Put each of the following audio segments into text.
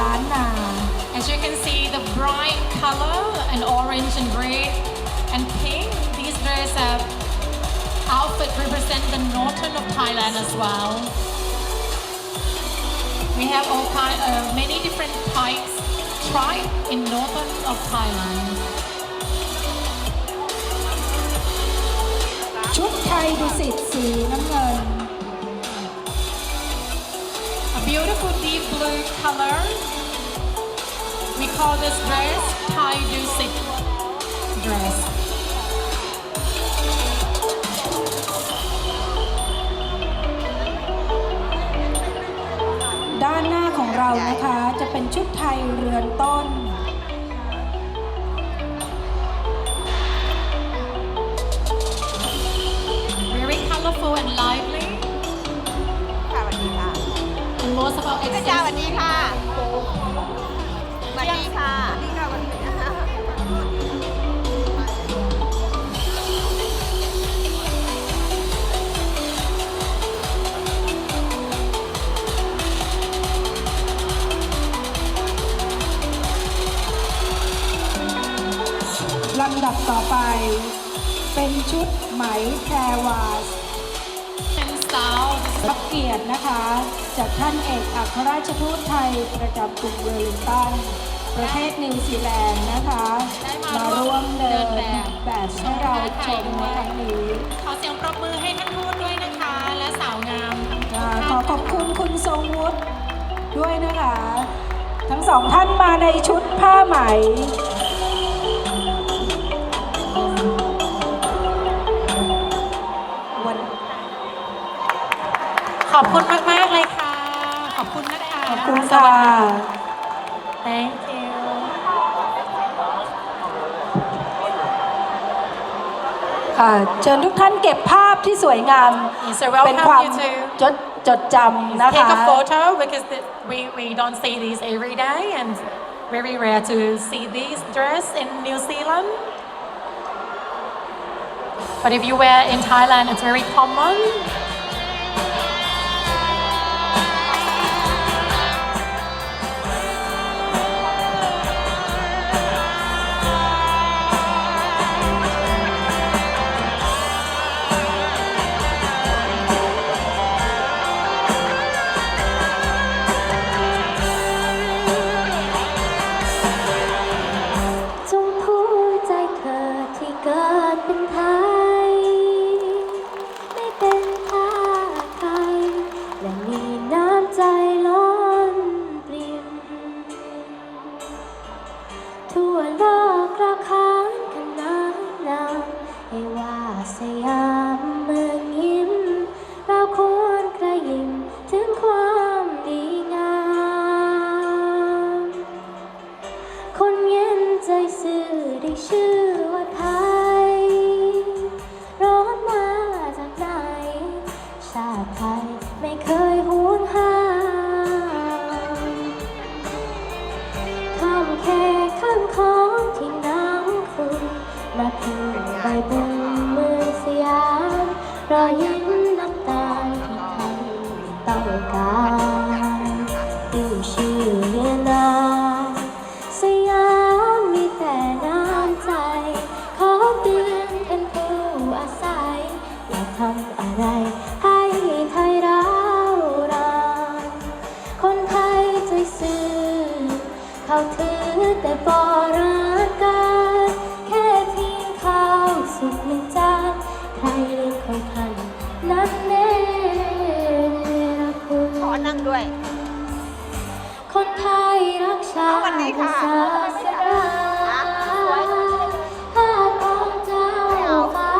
ล้านนา As you can see, the bright color and orange and red and pink, these dresses have outfit represent the northern of Thailand as well. We have all kind, uh, many different types tribe in northern of Thailand. ชุดไทยดุสิตสีน้ำเงิน A beautiful deep blue color. We call this dress Thai Dusit dress. ด้านหน้าของเรานะคะจะเป็นชุดไทยเรือนต้น พี่กระจาสวัสดีค่ะสวัสดีค่ะสวัสดีค่ะสวัสดีค่ะลำดับต่อไป เป็นชุดไหมแพรวา รับเกียรตินะคะ จากท่านเอกอัครราชทูตไทยประจำกรุงเวลลิงตัน ประเทศนิวซีแลนด์นะคะได้มามาร่วมเดินเดินแบบแบบให้เราชมในครั้งนี้ ขอเสียงปรบมือให้ท่านทูตด้วยนะคะ และสาวงามอ่าขอขอบคุณคุณทรงวุฒิด้วยนะคะ ทั้งสองท่านมาในชุดผ้าไหม ขอบคุณค่ะ Thank you ค่ะเชิญทุกท่านเก็บภาพที่สวยงาม Yes, so เป็น welcome ความ you to จดจดจำนะคะ take a photo because the, we, we don't see these every day and very rare to see these dress in New Zealand. But if you wear in Thailand, it's very common. ♪ ทั่วโลกราค้ากันานนามให้ว่าสยาม ต้องการดูชื่อเรียนนามสยามมีแต่น้ำใจ ขอเตือนท่านผู้อาศัยอย่าทำอะไรให้ไทยร้าวรานคนไทยใจซื่อเขาถือแต่บร คนไทยรักชาสวัสดีติค่ะศาสนาข้าของเจ้าฟ้า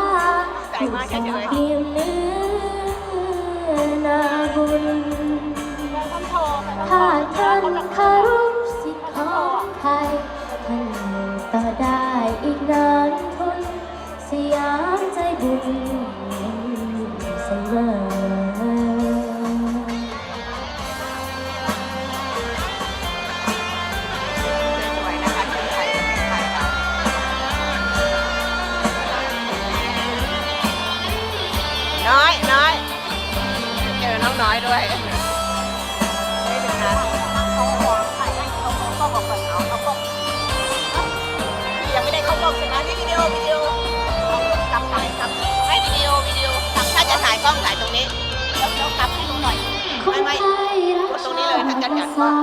ใจมากส่งเฉยๆเพียงเนื้อนาบุญถ้าท่านคารุสิทธิ์ของไทยท่านอยู่ต่อได้ น้อยด้วยยังไม่ได้เขากล้องใช่ไหมนี่วิดีโอวิดีโอจับถ่ายจับไม่วิดีโอวิดีโอถ้าจะถ่ายกล้องถ่ายตรงนี้แล้วกลับให้ดูหน่อยไม่ไม่ตรงนี้เลยถ้าจะจัดกล้อง